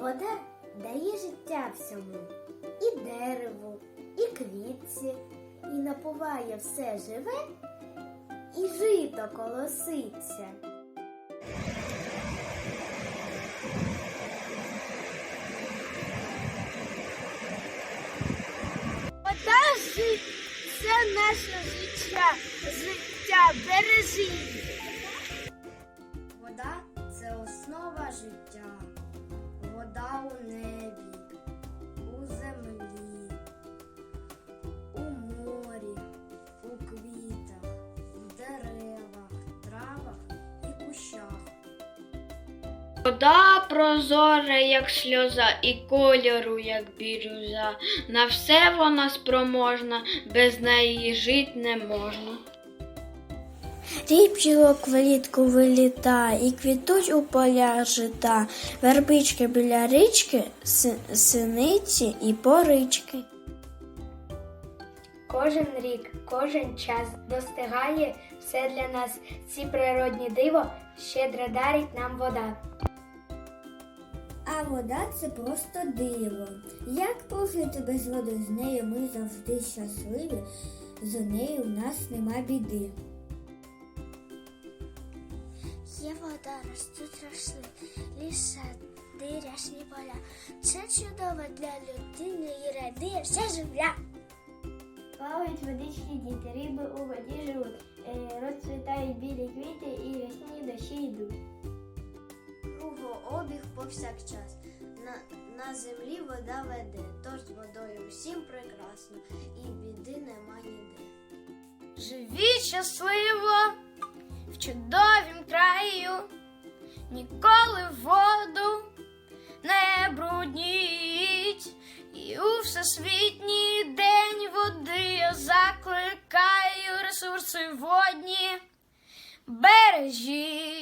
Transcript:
Вода дає життя всьому і дереву, і квітці, і напуває все живе, і жито колоситься. Вода жить це наше життя, життя бережи. Вода прозора, як сльоза, і кольору, як бірюза. На все вона спроможна, без неї жить не можна. Рібчілок влітку виліта, і квітуть у полях жита, вербички біля річки, синиці і порички. Кожен рік, кожен час достигає все для нас. Ці природні диво щедро дарить нам вода. А вода це просто диво. Як прожити без води? З нею ми завжди щасливі, з нею в нас нема біди. Є вода, ростуть росли, ліса, дирясні поля. Це чудово для людини і радіє вся земля. Плавають водички діти, риби у воді живуть, е, розцвітають білі квіти і весні дощі йдуть. Кругообіг повсякчас. На, на землі вода веде, тож водою всім прекрасно, і біди нема ніде. Живіть щасливо в чудовім краю, ніколи воду не брудніть, і у всесвітній день води я закликаю ресурси водні бережіть.